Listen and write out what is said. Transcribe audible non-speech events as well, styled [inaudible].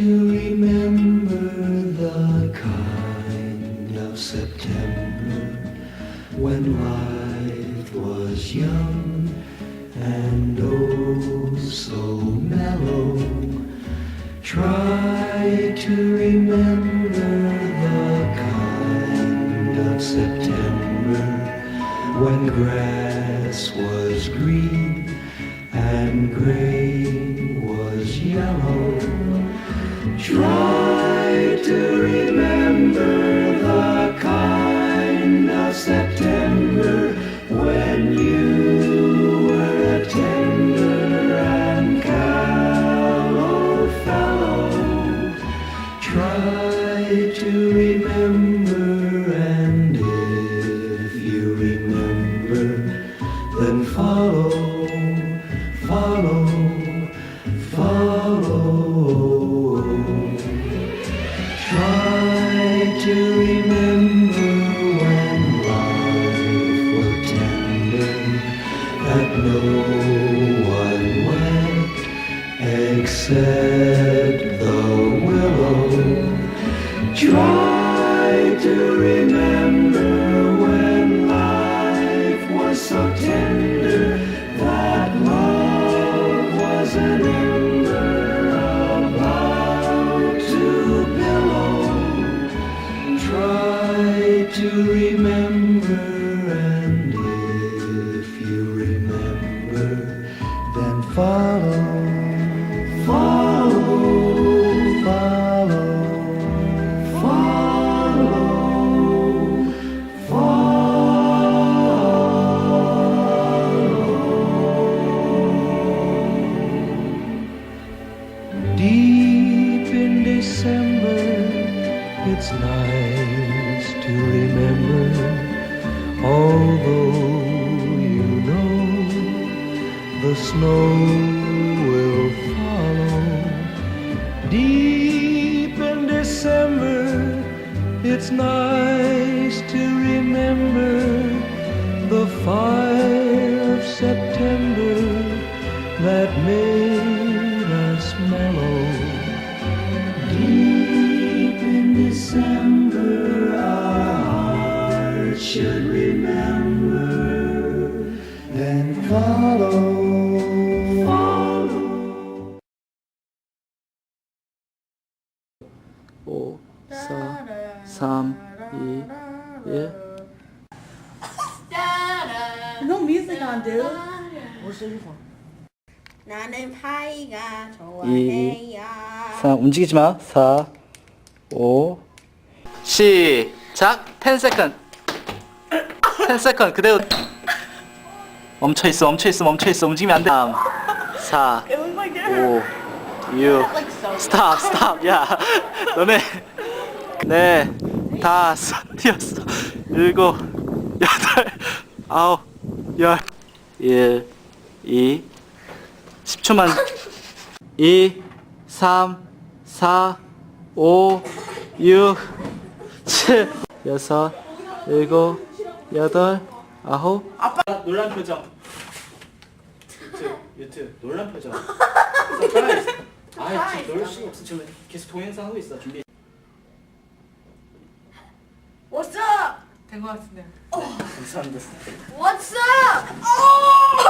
to remember the kind of September when life was young and oh so mellow. Try to remember the kind of September when grass was green and grain kind except the willow. Try to remember when life was so tender that love was an ember about to billow. Try to remember, and if you remember, then follow, it's nice to remember, although you know the snow will follow. Deep in December, it's nice to remember the fire of September that made follow. Follow. 5, 4, 3, 2, 1. No music on, dude. What's your phone? 나는 파이가 이, 좋아해요. 3, 움직이지 마. 4, 5. 시작. 10 세컨드. 10 세컨드. 그대로. 멈춰 있어. 멈춰 있어. 멈춰 있어. 움직이면 안 돼. 3, 4, It was like that. 5, 6. 스탑, 스탑. 야. [laughs] 너네. 네. 다섯, 여섯, 일곱, 여덟, 아홉, 열, 일, 이, 10초만. 2, 3, 4, 5, 6, 7, 6, 7, 8, 아홉. 아빠 놀란 표정. 유튜브, 유튜브 놀란 표정. [laughs] 서프라이즈. 아, 지금 놀 수가 없어. 지금 계속 동영상 하고 있어. 준비. What's up? 된거 같은데. 감사합니다. What's up? Oh!